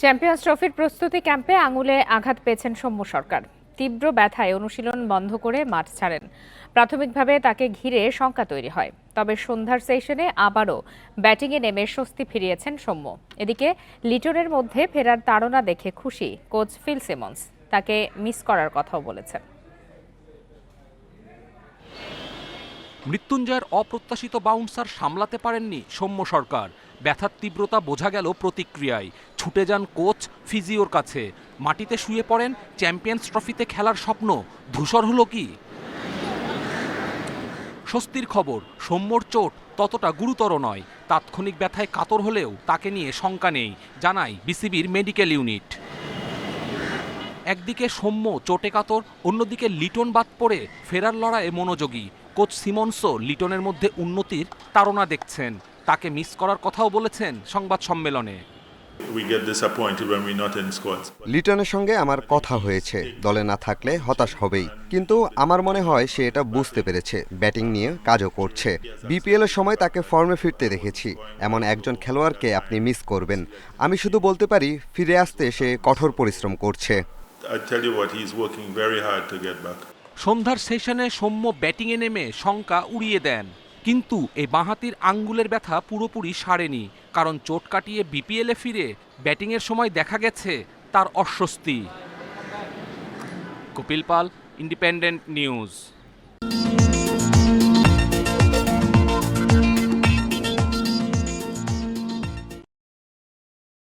Champions ট্রফির প্রস্তুতি ক্যাম্পে আঙুলে আঘাত পেয়েছেন সৌম্য সরকার। তীব্র ব্যথায় অনুশীলন বন্ধ করে মাঠ ছাড়েন। প্রাথমিকভাবে তাকে ঘিরে শঙ্কা তৈরি হয়। তবে সন্ধ্যার সেশনে আবারও ব্যাটিংয়ে নেমে স্বস্তি ফিরিয়েছেন সৌম্য। এদিকে লিটনের মধ্যে ফেরার তাড়না দেখে খুশি কোচ ফিল সিমন্স। তাকে মিস করার কথাও বলেছেন। মৃত্যুঞ্জয়ের অপ্রত্যাশিত বাউন্সার সামলাতে পারেননি সৌম্য সরকার। ব্যথার তীব্রতা বোঝা গেল প্রতিক্রিয়ায়। ছুটে যান কোচ ফিজিওর কাছে। মাটিতে শুয়ে পড়েন চ্যাম্পিয়ন্স ট্রফিতে খেলার স্বপ্ন। ধূসর হলো কি? স্বস্তির খবর, সৌম্যর চোট ততটা গুরুতর নয়। তাৎক্ষণিক ব্যথায় কাতর হলেও তাকে নিয়ে শঙ্কা নেই, জানায় বিসিবির মেডিকেল ইউনিট। একদিকে সৌম্য চোটে কাতর, অন্যদিকে লিটন বাদ পড়ে ফেরার লড়াইয়ে মনোযোগী। কোচ সিমন্সও লিটনের মধ্যে উন্নতির তাড়না দেখছেন। তাকে মিস করার কথাও বলেছেন সংবাদ সম্মেলনে। We get disappointed when we're not in squads. লিটনের সঙ্গে আমার কথা হয়েছে দলে না থাকলে হতাশ হবেই। কিন্তু আমার মনে হয় সে এটা বুঝতে পেরেছে ব্যাটিং নিয়ে কাজও করছে। বিপিএল এর সময় তাকে ফর্মে ফিরতে দেখেছি এমন একজন খেলোয়াড়কে আপনি মিস করবেন। আমি শুধু বলতে পারি ফিরে আসতে সে কঠোর পরিশ্রম করছে। I tell you what, he's working very hard to get back. সন্ধ্যার সেশনে সৌম্য ব্যাটিংয়ে নেমে শঙ্কা উড়িয়ে দেন। কিন্তু এই বাঁহাতির আঙ্গুলের ব্যথা পুরোপুরি সারেনি, কারণ চোট কাটিয়ে বিপিএলে ফিরে ব্যাটিংয়ের সময় দেখা গেছে তার অস্বস্তি। Kapil Pal, independent news.